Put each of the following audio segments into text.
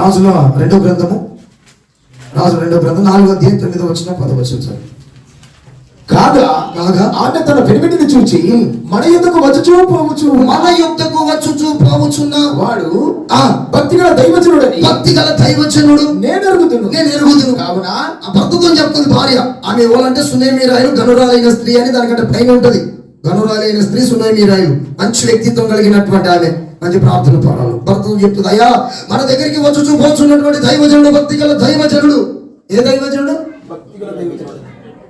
రాజుల రెండో గ్రంథము రాజు రెండో గ్రంథం నాలుగో అధ్యాయం తొమ్మిదో వచ్చిన పదవచ్చు సార్ కాగా కాగా ఆమె తన పెనిమిటిని చూచి మన ఎందుకు వచ్చుచూ పోవచ్చు మన యుద్ధకు వచ్చుచూ పోవచ్చున్న వాడు ఆ భక్తి గల దైవజనుడని భక్తి గల దైవచనుడు నేను ఎరుగుతున్నాను నేను ఎరుగుదును. కావున ఆ భర్తతో చెప్తుంది భార్య ఆమె ఎవరంటే సునేమీరాయలు గనురాలైన స్త్రీ అని దానికంటే పైన ఉంటది. గనురాలైన స్త్రీ సునేమీరాయలు మంచి వ్యక్తిత్వం కలిగినటువంటి ఆమె. మంచి ప్రార్థన పరాలు. భర్తతో చెప్తుంది అయ్యా మన దగ్గరికి వచ్చి చూపోతున్నటువంటి దైవజనుడు భక్తి గల దైవజనుడు. ఏ దైవజనుడు?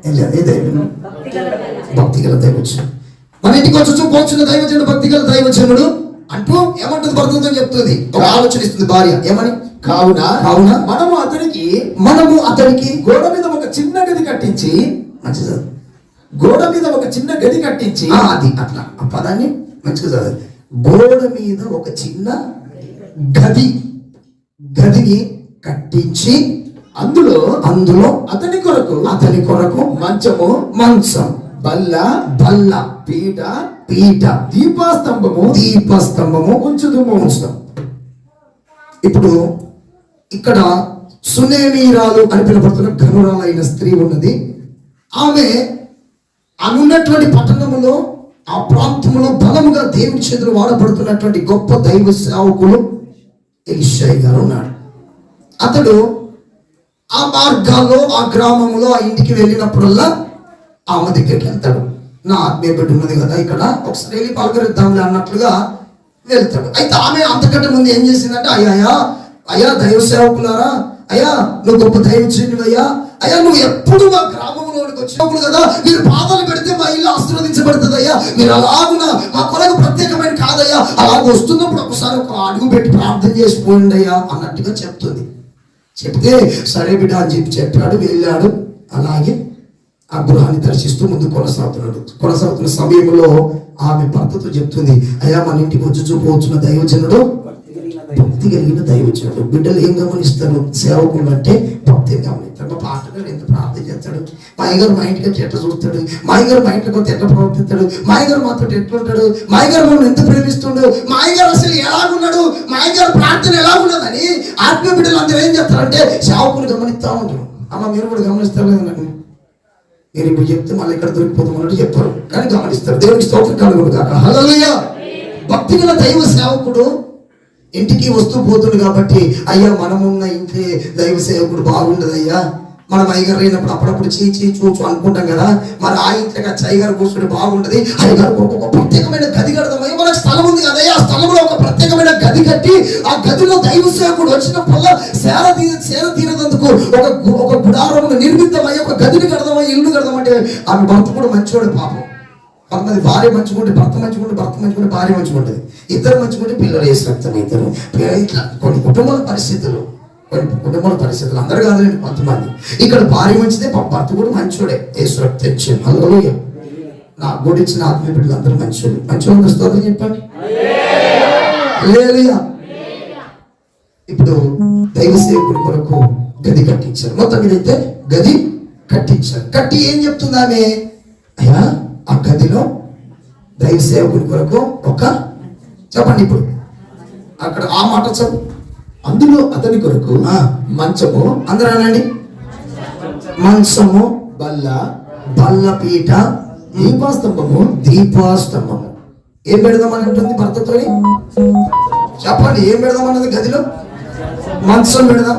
ఏం దైవజనుడు భక్తి గల దైవజనుడు. మన ఇంటికి వచ్చి చూపోతున్న దైవజనుడు భక్తి గల దైవజనుడు అంటూ ఏమంటుంది భర్తతో చెప్తుంది? ఒక ఆలోచన ఇస్తుంది భార్య. ఏమని? కావున కావున మనము అతనికి మనము అతనికి గోడ మీద ఒక చిన్న గది కట్టించి మంచిది. గోడ మీద ఒక చిన్న గది కట్టించి అది అట్లా. ఆ పదాన్ని మంచిగా చదవాలి గోడ మీద ఒక చిన్న గది. గదిని కట్టించి అందులో అందులో అతని కొరకు అతని కొరకు మంచము మంచం. బల్ల బల్ల. పీట పీట. దీపాస్తంభము దీపస్తంభము. ఉంచుదుము. ఉంచుతాం. ఇప్పుడు ఇక్కడ సునేమీరాలు అని పిలువబడుతున్న ఘనురాలైన స్త్రీ ఉన్నది. ఆమె ఉన్నటువంటి పట్టణములో ఆ ప్రాంతంలో బలముగా దేవుని చేతులు వాడబడుతున్నటువంటి గొప్ప దైవ సేవకులు ఎలిషాయి గారు ఉన్నాడు అతడు ఆ మార్గాల్లో ఆ గ్రామంలో ఆ ఇంటికి వెళ్ళినప్పుడల్లా ఆమె దగ్గరికి వెళ్తాడు. నా ఆత్మీయ బిడ్డ ఉన్నది కదా ఇక్కడ ఒకసారి వెళ్ళి పలకరిద్దాంలే అన్నట్లుగా వెళ్తాడు. అయితే ఆమె అంతకంటే ముందు ఏం చేసిందంటే అయ్యా అయ్యా దైవ సేవకులారా అయ్యా నువ్వు గొప్ప దైవ అయ్యా అయ్యా నువ్వు ఎప్పుడు మా గ్రామంలోనికి వచ్చినప్పుడు కదా మీరు పాదాలు పెడితే మా ఇల్లు ఆశీర్వదించబడుతుంది అయ్యా. మీరు అలాగున మా కొరకు ప్రత్యేకమైన కాదయ్యా. అలా వస్తున్నప్పుడు ఒకసారి ఒక అడుగు పెట్టి ప్రార్థన చేసిపోయింది అయ్యా అన్నట్టుగా చెప్తుంది. చెప్తే సరే బిడ్డ అని చెప్పి చెప్పాడు వెళ్ళాడు. అలాగే ఆ గృహాన్ని దర్శిస్తూ ముందు కొనసాగుతున్నాడు. కొనసాగుతున్న సమయంలో ఆమె భర్తతో చెప్తుంది అయ్యా మన ఇంటికి వచ్చి చూపవచ్చున్న దైవజనుడు? భక్తి కలిగిన దైవజనుడు. బిడ్డలు ఏం గమనిస్తారు? సేవకుడు అంటే భక్తి గమనిస్తారు మా పాటగారు ఎంత ప్రార్థన చేస్తాడు. మా గారు మా ఇంటికి వచ్చి ఎట్లా చూస్తాడు? మా గారు మా ఇంటికి వచ్చి ఎట్లా ప్రవర్తిస్తాడు? మా గారు మాతో ఎట్లుంటాడు మా అయ్యగారు మనం ఎంత ప్రేమిస్తుండు? మా అయ్యగారు అసలు ఎలాగున్నాడు? మా అయ్యగారు ప్రార్థన ఎలా ఉన్నదని ఆత్మీయ బిడ్డలు అందరూ ఏం చేస్తారంటే సేవకులు గమనిస్తూ ఉంటారు. అమ్మ మీరు కూడా గమనిస్తారు కదా నన్ను నేను ఇప్పుడు చెప్తే మళ్ళీ ఇక్కడ దొరికిపోతాం అన్నట్టు చెప్పారు. కానీ గమనిస్తారు. దేవునికి స్తోత్రం కలుగుడు కాక హలో భక్తి గల దైవ సేవకుడు ఇంటికి వస్తూ పోతుంది కాబట్టి అయ్యా మనమున్న ఇంటి దైవ సేవకుడు బాగుండదు అయ్యా మనం అయ్యగారు అయినప్పుడు అప్పుడప్పుడు చీ చీ చూచు అనుకుంటాం కదా. మరి ఆ ఇంట్లోకి వచ్చి అయ్యగారు కూర్చుంటే బాగుంటది అయ్యగారు ఒక ప్రత్యేకమైన గది కడదాం. మనకు స్థలం ఉంది కదా ఆ స్థలంలో ఒక ప్రత్యేకమైన గది కట్టి ఆ గదిలో దైవ సేవకుడు వచ్చినప్పుడల్లా సేర తీ సేర తీరదందుకు ఒక ఒక గుడారమును నిర్మితమై ఒక గదిని కడదామా ఇల్లు కడదామంటే ఆమె భర్త కూడా మంచివాడు పాపం. కొంతమంది భార్య మంచుకుంటే భర్త మంచుకుంటే భర్త మంచుకుంటే భార్య మంచుకుంటుంది ఇద్దరు మంచుకుంటే పిల్లలు వేసినట్టు ఇద్దరు. ఇట్లా కొన్ని కుటుంబాల పరిస్థితులు కొన్ని కుటుంబాల పరిస్థితులు అందరు కాదులేండి కొంతమంది. ఇక్కడ భార్య మంచిదే భర్త కూడా మంచోడే. వేసి రక్తం అందులో నా నాకు ఆత్మీయ బిడ్డలు అందరూ మంచోడు మంచిగా స్తోత్రం చెప్పండి. హల్లెలూయా. ఇప్పుడు దైవ సేవకుడి కొరకు గది కట్టించారు. మొత్తం మీదైతే గది కట్టించారు. కట్టి ఏం చెప్తుంది ఆమె? అయ్యా ఆ గదిలో దైవ సేవకుడి కొరకు ఒక చెప్పండి ఇప్పుడు. అక్కడ ఆ మాట చదువు. అందులో అతని కొరకు. మంచము అందరూ అనండి మంచము బల్ల బల్లపీట దీపాస్తంభము దీపాస్తంభము. ఏం పెడదామని ఉంటుంది భర్తతో చెప్పండి ఏం పెడదామన్నది గదిలో? మంచం పెడదాం.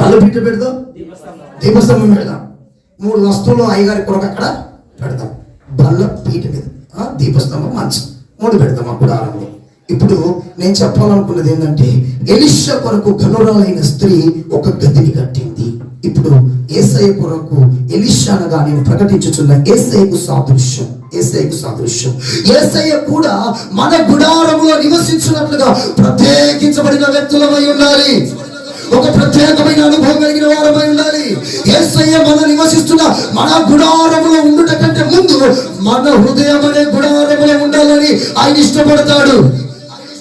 బల్లపీట పెడదాం. దీపస్తంభం పెడదాం. మూడు వస్తువులు అయ్యగారి కొరకు అక్కడ పెడతాం. బల్ల పీట మీద దీపస్తంభం మంచం. మూడు పెడతాం ఆ గుడారంలో ఇప్పుడు నేను చెప్పాలనుకున్నది ఏంటంటే ఎలిష కొరకు గనురాలైన స్త్రీ ఒక గదిని కట్టింది. ఇప్పుడు ఏసఐ కొరకు ఎలిష అనగా నేను ప్రకటించుచున్న ఏసఐకు సాదృశ్యం. ఏసఐకు సాదృశ్యం. ఏసఐ కూడా మన గుడారంలో నివసించినట్లుగా ప్రత్యేకించబడిన వ్యక్తులమై ఉండాలి. ఒక ప్రత్యేకమైన అనుభవం కలిగిన వారమై ఉండాలి. యేసయ్య మన నివసిస్తున్న మన గుడారములో ఉండుట కంటే ముందు మన హృదయం అనే గుడారములో ఉండాలని ఆయన ఇష్టపడతాడు.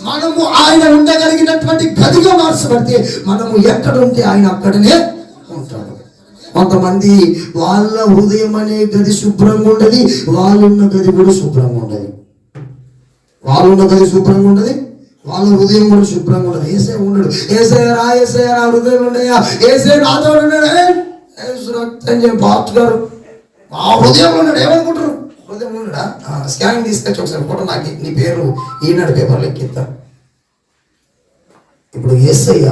మనము ఆయన ఉండగలిగినటువంటి గదిగా మార్చబడితే మనము ఎక్కడ ఉంటే ఆయన అక్కడనే ఉంటాడు. కొంతమంది వాళ్ళ హృదయం అనే గది శుభ్రంగా ఉండదు వాళ్ళున్న గది కూడా శుభ్రంగా ఉండదు. వాళ్ళున్న గది శుభ్రంగా ఉండదు వాళ్ళ హృదయం కూడా శుభ్రంగా ఉండదు. ఏసే ఉండడు. ఏసే రా ఏసే రా హృదయం ఉండయా ఏసే నాతో రక్తం గారు ఆ హృదయం ఉన్నాడు. ఏమనుకుంటారు? హృదయం ఉన్నాడా? స్కానింగ్ తీసుకొచ్చి ఒకసారి ఫోటో నాకు నీ పేరు. ఈనాడు పేపర్లో ఎక్కిద్దాం ఇప్పుడు ఏసయ్య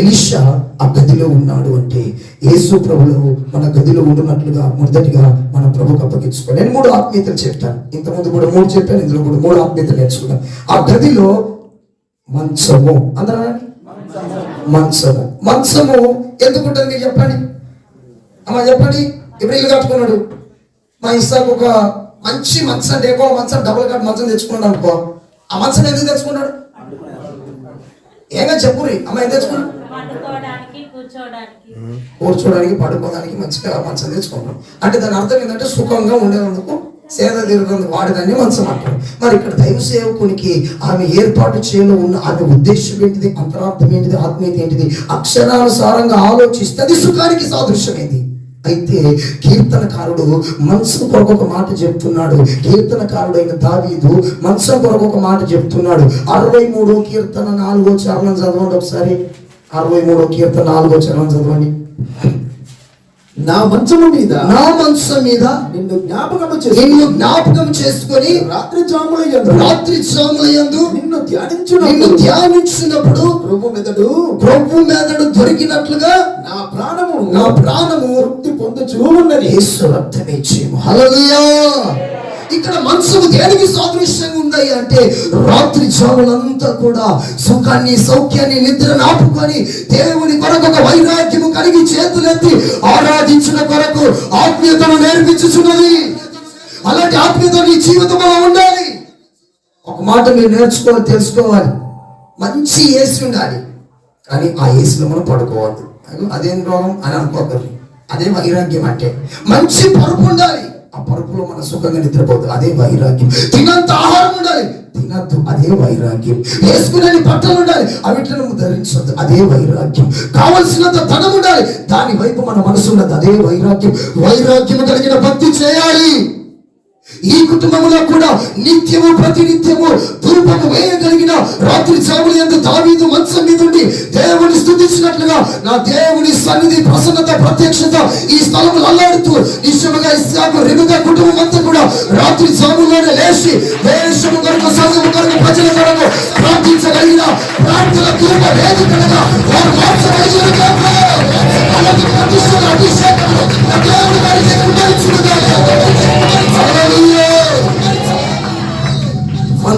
ఎలిషా ఆ గదిలో ఉన్నాడు అంటే యేసు ప్రభులు మన గదిలో ఉంటున్నట్లుగా మొదటిగా మన ప్రభుకు అప్పగించుకోవాలి. నేను మూడు ఆత్మీయతలు చెప్తాను ఇంతకుముందు కూడా మూడు చెప్పాను ఇందులో కూడా మూడు ఆత్మీయతలు నేర్చుకున్నాను. ఆ గదిలో మంచము. అందరూ. మంచము. మంచము ఎందుకు ఉంటుంది మీరు చెప్పండి? అమ్మా చెప్పండి. ఇల్లు కట్టుకున్నాడు? మా ఇస్తాకు ఒక మంచి మంచం అంటే ఎక్కువ మంచం డబుల్ కట్ మంచం తెచ్చుకున్నాడు అనుకో. ఆ మంచం ఎందుకు తెచ్చుకున్నాడు? ఏగా చెప్పురి అమ్మ ఏం తెచ్చుకున్నాడు? కూర్చోడానికి పడుకోవడానికి మంచిగా మంచం తెచ్చుకుంటాం అంటే దాని అర్థం ఏంటంటే సుఖంగా ఉండేందుకు సేద తీరుతుంది వాడదని మంచం అంటారు మరి ఇక్కడ దైవ సేవకునికి ఆమె ఏర్పాటు చేయడం ఉన్న ఆమె ఉద్దేశం ఏంటిది? అంతరార్థం ఏంటిది? ఆత్మీయత ఏంటిది? అక్షరానుసారంగా ఆలోచిస్తే అది సుఖానికి సాదృశ్యమైంది. అయితే కీర్తనకారుడు మనసు కొరకు ఒక మాట చెప్తున్నాడు. కీర్తనకారుడు దావీదు మనసు కొరకు ఒక మాట చెప్తున్నాడు. అరవై మూడో కీర్తన నాలుగో చరణం చదవండి ఒకసారి. అరవై మూడో కీర్తన నాలుగో చరణం చదవండి. నా మంచము మీద నా మనసు మీద నిన్ను జ్ఞాపకము చేసి నిన్ను జ్ఞాపకం చేసుకొని రాత్రి జాముల యందు రాత్రి జాములయందు నిన్ను నిన్ను ధ్యానించున్నప్పుడు ధ్యానించినప్పుడు ప్రభు మెదడు ప్రభు మెదడు దొరికినట్లుగా నా ప్రాణము నా ప్రాణము తృప్తి పొందుచూ ఉన్నది. యేసు రక్తమే చేయము. హల్లెలూయా. ఇక్కడ మనసుకు దేనికి సాదృశ్యంగా ఉంది అంటే రాత్రి జాములంతా కూడా సుఖాన్ని సౌఖ్యాన్ని నిద్ర నాపుకొని దేవుని కొరకు ఒక వైరాగ్యము కలిగి చేతులెత్తి ఆరాధించిన కొరకు ఆత్మీయతను నేర్పించుచున్నది. అలాంటి ఆత్మీయత నీ జీవితంలో ఉండాలి. ఒక మాట మీరు నేర్చుకోవాలి తెలుసుకోవాలి. మంచి ఏసి ఉండాలి. కానీ ఆ ఏసులో మనం పడుకోవద్దు. అదేం రోగం? అని అనుకోకర్దు అదే వైరాగ్యం అంటే మంచి పరుపు ఉండాలి. ఆ పరుపులో మన సుఖంగా నిద్రపోతుంది. అదే వైరాగ్యం. తినంత ఆహారం ఉండాలి. తినద్దు. అదే వైరాగ్యం. వేసుకునే బట్టలు ఉండాలి. అవిట్లను ధరించొద్దు అదే వైరాగ్యం. కావలసినంత ధనం ఉండాలి. దాని వైపు మన మనసు ఉన్నది. అదే వైరాగ్యం. వైరాగ్యం కలిగిన భక్తి చేయాలి. ఈ కుటుంబంలో కూడా నిత్యము ప్రతినిత్యము ధూపము వేయగలిగిన రాత్రి చావులు ఎంత దావీదు మంచం మీద ఉండి దేవుని స్థుతించినట్లుగా నా దేవుని సన్నిధి ప్రసన్నత ప్రత్యక్షత ఈ స్థలములు అల్లాడుతూ నిశ్చయముగా ఇస్సాకు రెనుగా కుటుంబం అంతా కూడా రాత్రి చావులోనే లేచి దేశము కొరకు సంఘము కొరకు ప్రజల కొరకు ప్రార్థించగలిగిన ప్రార్థన ధూప వేదికలుగా వారు మార్చగలిగిన కాక.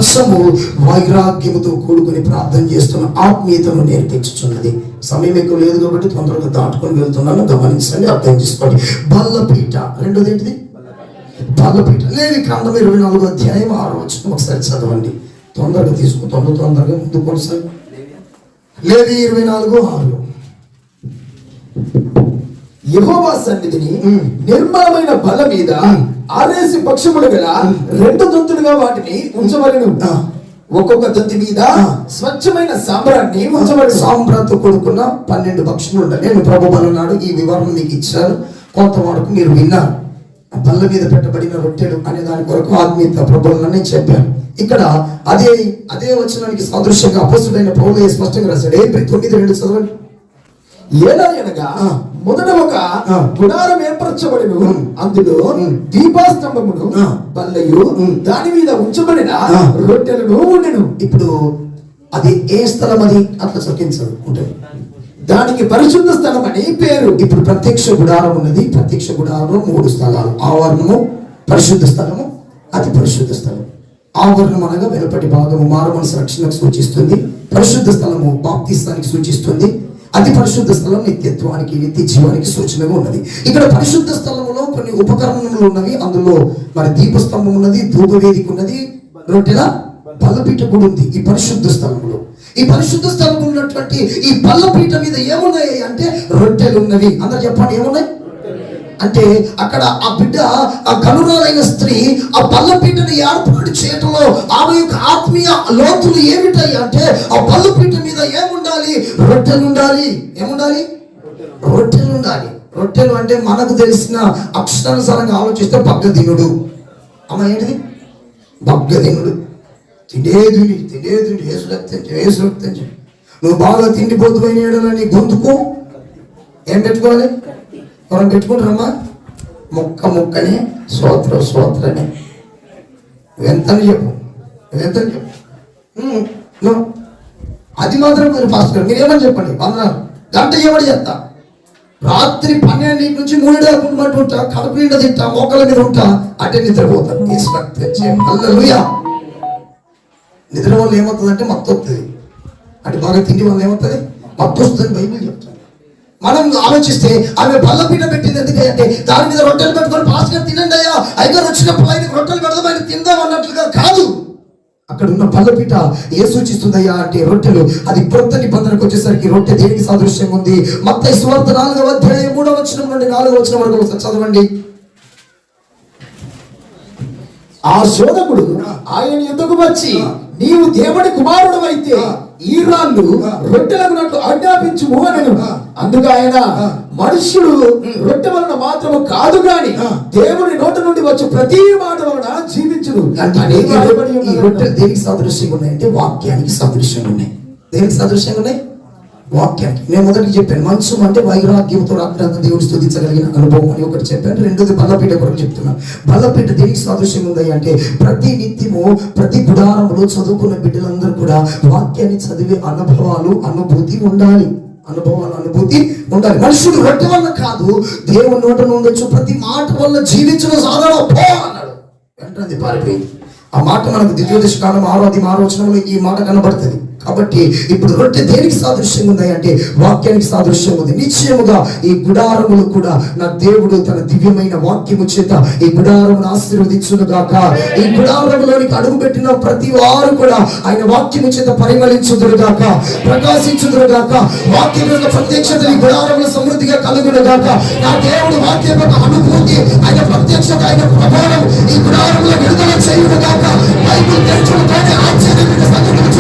మనసము వైరాగ్యముతో కూడుకుని ప్రార్థన చేస్తున్న ఆత్మీయతను నేర్పించుచున్నది. సమయం ఎక్కువ లేదు కాబట్టి తొందరగా దాటుకొని వెళ్తున్నాను. గమనించండి అర్థం చేసుకోండి. బల్లపీట రెండోది ఏంటిది బల్లపీట లేని కాండం ఇరవై నాలుగో అధ్యాయం ఆరు వచ్చిన ఒకసారి చదవండి. తొందరగా తీసుకో. తొందర తొందరగా ముందు కొనసాగి లేవి ఇరవై నాలుగు ఆరు యెహోవా సన్నిధిని. నిర్మలమైన బల మీద. ఆరేసి పక్షములు గల రెండు దొంతులుగా వాటిని ఉంచవలను. ఒక్కొక్క దొంతి మీద. స్వచ్ఛమైన సాంబ్రాన్ని ఉంచవలను సాంబ్రాతో కూడుకున్న పన్నెండు పక్షులు ఉండాలి నేను ప్రభు బలనాడు ఈ వివరణ మీకు ఇచ్చాను కొంత వరకు మీరు విన్నారు బల్ల మీద పెట్టబడిన రొట్టెలు అనే దాని కొరకు ఆత్మీయత నేను చెప్పాను ఇక్కడ అదే అదే వచనానికి సాదృశ్యంగా అపోసుడైన పౌలు స్పష్టంగా రాశాడు ఏప్రిల్ తొమ్మిది రెండు చదవండి ఎలా అనగా. మొదట ఒక. గుడారం ఏర్పరచబడిను. అందులో. దీపాస్తంభమును. బల్లయు. దాని మీద ఉంచబడిన. రొట్టెలను ఉండెను ఇప్పుడు అది ఏ స్థలం అది అట్లా చొక్కించదు ఉంటుంది దానికి పరిశుద్ధ స్థలం అని పేరు ఇప్పుడు ప్రత్యక్ష గుడారం ఉన్నది ప్రత్యక్ష గుడారంలో మూడు స్థలాలు ఆవరణము పరిశుద్ధ స్థలము అతి పరిశుద్ధ స్థలం ఆవరణం అనగా వెలుపటి భాగము మనసు రక్షణకు సూచిస్తుంది పరిశుద్ధ స్థలము బాప్తిస్తానికి సూచిస్తుంది అతి పరిశుద్ధ స్థలం నిత్యత్వానికి నిత్య జీవానికి సూచనగా ఉన్నది. ఇక్కడ పరిశుద్ధ స్థలంలో కొన్ని ఉపకరణములు ఉన్నవి. అందులో మరి దీపస్తంభం ఉన్నది ధూపవేదిక ఉన్నది రొట్టెల బలపీఠ కూడా ఉంది ఈ పరిశుద్ధ స్థలంలో ఈ పరిశుద్ధ స్థలం ఉన్నటువంటి ఈ బల్లపీఠ మీద ఏమున్నాయి అంటే రొట్టెలు ఉన్నవి. అందరు చెప్పండి ఏమున్నాయి? అంటే అక్కడ ఆ బిడ్డ ఆ కనురాలైన స్త్రీ ఆ బల్లపీఠని ఏర్పాటు చేయటంలో ఆమె యొక్క ఆత్మీయ లోతులు ఏమిటాయి అంటే ఆ బల్లపీఠ మీద ఏముండాలి? రొట్టెలు ఉండాలి. ఏముండాలి? రొట్టెలు ఉండాలి. రొట్టెలు అంటే మనకు తెలిసిన అక్షరానుసారంగా ఆలోచిస్తే బగ్గదినుడు అమ్మ ఏంటిది? బగ్గదినుడు తినేది తినేది వేసు రక్తం రక్తం నువ్వు బాగా తిండిపోతుపోయిన నీ గొంతుకు ఏం పెట్టుకోవాలి? మనం పెట్టుకుంటారమ్మా ముక్క ముక్కని సోత్ర సోత్రని. నువ్వెంతని చెప్పు నువ్వెంతని చెప్పు. నువ్వు అది మాత్రం మీరు పాస్టర్ మీరు ఏమని చెప్పండి? వందనాలు. గంట ఏమని చెప్తా? రాత్రి పన్నెండింటి నుంచి మూడు దాకా ఉండమంటూ ఉంటా కడుపు నిండా తింటా మొక్కల మీద ఉంటా అటే నిద్రపోతా అల్లలుయా నిద్ర వల్ల ఏమవుతుందంటే మత్తు వస్తుంది అంటే బాగా తిండి వల్ల ఏమవుతుంది? మత్తు వస్తుంది బైబిల్ చెప్తాను మనం ఆలోచిస్తే ఆమె బల్లపీట పెట్టింది ఎందుకంటే దాని మీద రొట్టెలు పెట్టుకొని పాస్టర్ తినండి అయ్యా. అయ్యగారు వచ్చినప్పుడు ఆయన రొట్టెలు పెడదాం ఆయన తిందాం అన్నట్లుగా కాదు. అక్కడ ఉన్న బల్లపీట ఏ సూచిస్తుందయ్యా అంటే రొట్టెలు. అది కొత్త నిబంధనకు వచ్చేసరికి రొట్టె దేనికి సాదృశ్యం ఉంది? మత్త సువార్త నాలుగవ అధ్యాయం మూడవ వచ్చిన నుండి నాలుగవ వచ్చిన వరకు చదవండి. ఆ శోధకుడు ఆయన యుద్ధకు వచ్చి నీవు దేవుడి కుమారుడు అయితే ఈ రాళ్ళు రొట్టెలకున్నట్లు ఆజ్ఞాపించుము అనను. అందుకు ఆయన మనుష్యుడు రొట్టె వలన మాత్రము కాదు గాని దేవుని నోట నుండి వచ్చే ప్రతి మాట వలన జీవించును. రొట్టెలు దేనికి సాదృశ్యంగా ఉన్నాయంటే వాక్యానికి సాదృశ్యంగా ఉన్నాయి. దేనికి సాదృశ్యంగా ఉన్నాయి? వాక్యానికి నేను మొదటికి చెప్పాను మనసు అంటే వైరాగ్యంతో రాత్రి దేవుడు స్థుతించగలిగిన అనుభవం అని ఒకటి చెప్పాను. రెండోది బల్లపీఠ కొరకు చెప్తున్నాను బల్లపీఠ దేనికి సాదృశ్యం ఉంది అంటే ప్రతి నిత్యము ప్రతి గుడారంలో చదువుకున్న బిడ్డలందరూ కూడా వాక్యాన్ని చదివే అనుభవాలు అనుభూతి ఉండాలి. అనుభవాలు అనుభూతి ఉండాలి. మనుషుడు రొట్టె వల్ల కాదు దేవుని నోట ఉండొచ్చు ప్రతి మాట వల్ల జీవించడం సాధన పో అన్నాడు. వెంటనే పారిపోయింది. ఆ మాట మనకు ద్వితీయోదశ కాలం ఆరో అది ఈ మాట కనబడుతుంది. కాబట్టి ఇప్పుడు రొట్టె దేనికి సాదృశ్యంగా ఉన్నాయంటే అంటే వాక్యానికి సాదృశ్యం ఉంది. నిశ్చయముగా ఈ గుడారములు కూడా నా దేవుడు తన దివ్యమైన వాక్యము చేత ఈ గుడారమును ఆశీర్వదించును గాక. ఈ గుడారములోనికి అడుగు పెట్టిన ప్రతి వారు కూడా ఆయన వాక్యము చేత పరిమళించుదురు గాక ప్రకాశించుదురు గాక వాక్యం యొక్క ప్రత్యక్షత ఈ గుడారములు సమృద్ధిగా కలుగును గాక. నా దేవుడు వాక్యం యొక్క అనుభూతి ఆయన ప్రత్యక్షత ఆయన ప్రభావం ఈ గుడారముల విడుదల చేయును గాక. బైబిల్ తెరచుకుంటే ఆశ్చర్యం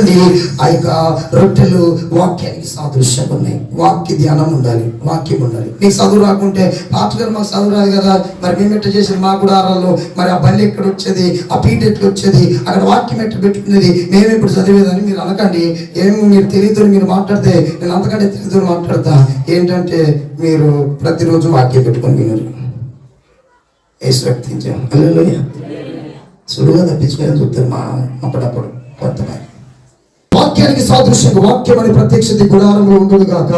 చూడండి ఆ యొక్క రొట్టెలు వాక్యానికి సాదృశ్యం ఉన్నాయి. వాక్య ధ్యానం ఉండాలి వాక్యం ఉండాలి. నీకు చదువు రాకుంటే పాటలు మాకు చదువు రాదు కదా. మరి మేము ఎట్ట చేసిన మా గుడారాల్లో మరి ఆ బల్లి ఎక్కడ వచ్చేది? ఆ పీట ఎట్లా వచ్చేది? అక్కడ వాక్యం ఎట్లా పెట్టుకునేది? మేము ఇప్పుడు చదివేదని మీరు అనకండి. ఏమి మీరు తెలియదు మీరు మాట్లాడితే నేను అంతకంటే తెలియదు మాట్లాడతా. ఏంటంటే మీరు ప్రతిరోజు వాక్యం పెట్టుకొని వినరు. ఏసు వ్యక్తించాం అల్లెలుయ్య సులువుగా తప్పించుకొని చూస్తారు మా అప్పుడప్పుడు కొంతమంది. వాక్యానికి సాదృశ్యంగా వాక్యం అని ప్రత్యక్షత గుడారంలో ఉంటుంది కాక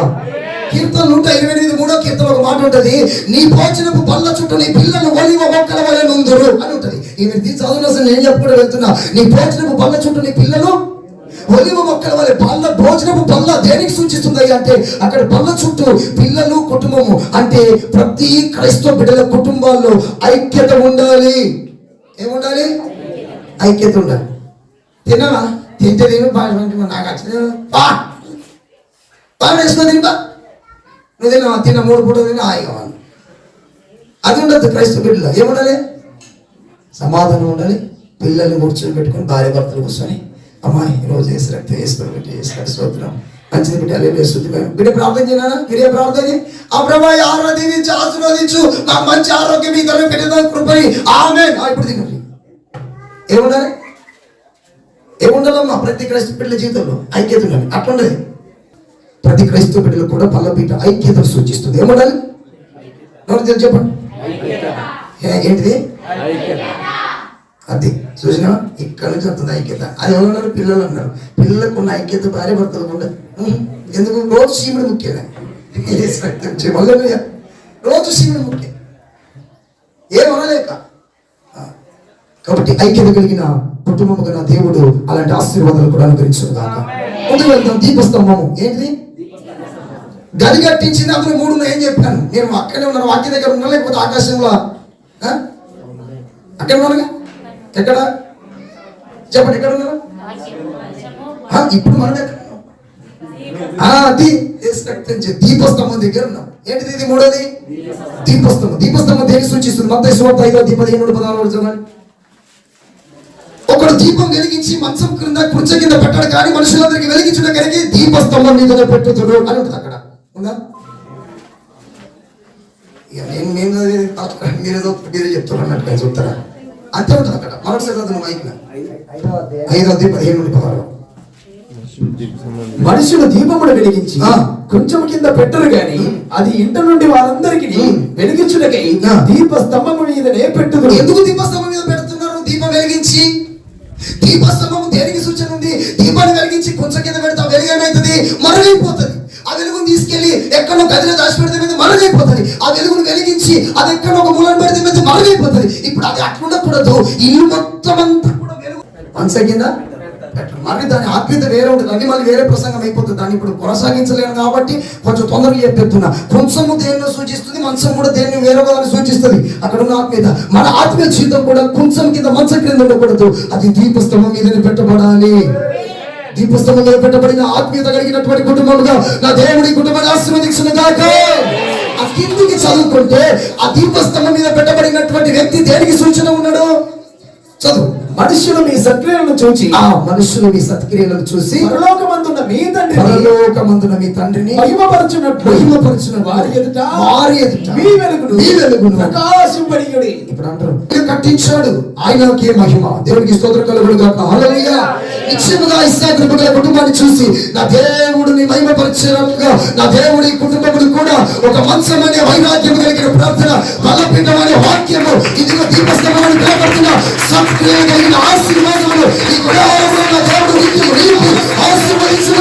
కీర్తన నూట ఇరవై ఎనిమిది మూడో కీర్తన ఒక మాట ఉంటది నీ భోజనపు పళ్ళ చుట్టూ నీ పిల్లలు ఒలివ మొక్కల వలె నుందురు అని ఉంటది. ఈమె చదువున అసలు నేను చెప్పుకుంటూ వెళ్తున్నా నీ భోజనపు పళ్ళ చుట్టూ నీ పిల్లలు ఒలివ మొక్కల వలె పళ్ళ భోజనపు పళ్ళ దేనికి సూచిస్తుంది అంటే అక్కడ పళ్ళ చుట్టూ పిల్లలు కుటుంబము. అంటే ప్రతి క్రైస్తవ బిడ్డల కుటుంబాల్లో ఐక్యత ఉండాలి. ఏముండాలి? ఐక్యత ఉండాలి. తిన్నావా? తింటే తిను బాగా తింటే నాకు వచ్చిన బా బాగా వేసుకో తింటా నువ్వు తిన్నా తిన్న మూడు పూట తిన్నా హాయిగా అది ఉండదు క్రైస్తవ బిడ్డలో ఏముండాలి? సమాధానం ఉండాలి. పిల్లల్ని కూర్చొని పెట్టుకొని భార్య భర్తలు కూర్చొని అమ్మాయి ఈరోజు వేసి రక్తం వేసుకొని పెట్టి వేసుకొని స్తోత్రం. మంచిది బిడ్డ అలే వేస్తుంది బిడ్డ ప్రార్థన చేయనా మీరే ప్రార్థన చేయి. ఆ ప్రభా ఆరాధించి ఆశీర్వదించు. నాకు మంచి ఆరోగ్యం మీ తరం పెట్టేదాన్ని కృపని ఆమె ఇప్పుడు తినండి ఏముండాలి? ఏముండదమ్మా ప్రతి క్రైస్తవ బిడ్డల జీవితంలో ఐక్యత ఉండాలి. అట్లుండదు. ప్రతి క్రైస్తవ బిడ్డలు కూడా పల్లపీట ఐక్యతను సూచిస్తుంది. ఏముండాలి? ఎవరు తెలుసు చెప్పండి? ఏంటిది? అది చూసినా ఇక్కడ నుంచి వస్తుంది ఐక్యత. అది ఎవరున్నారు? పిల్లలు అన్నారు. పిల్లలకు ఉన్న ఐక్యత భార్య భర్తలకు ఉండదు. ఎందుకు? రోజు సీముడు ముఖ్యమే. రోజు సీముడు ముఖ్యం. ఏమనలేక కాబట్టి ఐక్యత కలిగిన కుటుంబము నా దేవుడు అలాంటి ఆశీర్వాదాలు కూడా అనుగ్రహించును కాక ముందుకు వెళ్తాం దీపస్తంభము. ఏంటిది? గది కట్టించింది అందులో మూడు ఏం చెప్పాను? నేను అక్కడే ఉన్నాను వాక్య దగ్గర ఉన్నా లేకపోతే ఆకాశంలో ఆ? అక్కడ ఉన్నానుగా? ఎక్కడ? చెప్పండి ఎక్కడ ఉన్నారు ఆ, ఇప్పుడు మనం ఎక్కడ ఆ, దీపస్తంభం దగ్గర ఉన్నాం. ఏంటిది ఇది మూడోది? దీపస్తంభం. దీపస్తంభం దేని సూచిస్తుంది? మొత్తం సువార్త ఐదో దీప పదిహేను పదహారు చూడండి దీపం వెలిగించి మంచం క్రింద కుర్చ కింద పెట్టాడు కానీ మనుషులందరికీ వెలిగించడం కలిగి దీపస్తంభం మీద పెట్టుతుడు అని ఉంటుంది అక్కడ. ఉందా? నేను నేను మీరేదో మీరే చెప్తారు అన్నట్టుగా చెప్తారా? అంతే ఉంటుంది అక్కడ. మరొకసారి చదువు మైక్ ఐదో అధ్యాయం. పదిహేను నుండి పదహారు. మనుషులు దీపమును వెలిగించి. కొంచెం కింద పెట్టరు గాని అది ఇంట నుండి వారందరికి వెలిగించుటకై. దీప స్తంభము మీదనే పెట్టుదు ఎందుకు దీపస్తంభం మీద దీపస్తంభం దేనికి సూచన ఉంది? దీపాన్ని వెలిగించి కొంచెం కింద పెడతా వెలుగు మరుగైపోతుంది ఆ వెలుగును తీసుకెళ్ళి ఎక్కడో గదిలో దాచిపెడితే మీద మరుగైపోతుంది ఆ వెలుగును వెలిగించి అది ఎక్కడ ఒక మూలను పెడితే మీద మరుగైపోతుంది ఇప్పుడు అది అట్లుండకూడదు. ఇల్లు మొత్తం అంతా కూడా వెలుగు. మనస కింద మరి దాని ఆత్మీయత వేరే ఉంటుంది. అన్ని మళ్ళీ వేరే ప్రసంగం అయిపోతుంది. దాన్ని ఇప్పుడు కొనసాగించలేను కాబట్టి కొంచెం తొందరగా చెప్పేస్తున్నా. కొంచెము దేన్ని సూచిస్తుంది మంచం కూడా దేన్ని వేరే దాన్ని సూచిస్తుంది. అక్కడ ఉన్న ఆత్మీయత. మన ఆత్మీయ జీవితం కూడా కొంచెం కింద మంచం కింద ఉండకూడదు. అది దీపస్తంభం మీద పెట్టబడాలి. దీపస్తంభం మీద పెట్టబడిన ఆత్మీయత కలిగినటువంటి కుటుంబముగా నా దేవుడి కుటుంబాన్ని ఆశీర్వదించిన కాక ఆ కిందికి చదువుకుంటే ఆ దీపస్తంభం మీద పెట్టబడినటువంటి వ్యక్తి దేనికి సూచన ఉన్నాడు? చదువు. మనుషులు మీ సక్రియలను చూచి ఆ మనుషులు మీ సత్క్రియలను చూసి పరలోకమందున్న మీ తండ్రి పరలోకమందున మీ తండ్రిని మహిమపరచునట్లు మహిమపరచిన వారి ఎదుట వారి ఎదుట మీ వెలుగును మీ వెలుగును ఇప్పుడు అంటారు. "ఇల్లు కట్టించాడు. ఆయనకి మహిమ. దేవుడికి స్తోత్రం కలుగుడు గాక హల్లెలూయా. నిశ్చయముగా ఇస్సాకు బిడ్డల కుటుంబాన్ని చూసి నా దేవుడిని మహిమపరిచినట్లుగా నా దేవుడి కుటుంబములు కూడా ఒక మంచం అనే వైరాగ్యం కలిగిన ప్రార్థన బలపీఠం అనే వాక్యము ఇదిగో దీపస్తంభం అని సత్క్రియ నీకు ఆశీర్వాదములు. నీ కుటుంబంలో దేవుడు నీకు ఆశీర్వదించిన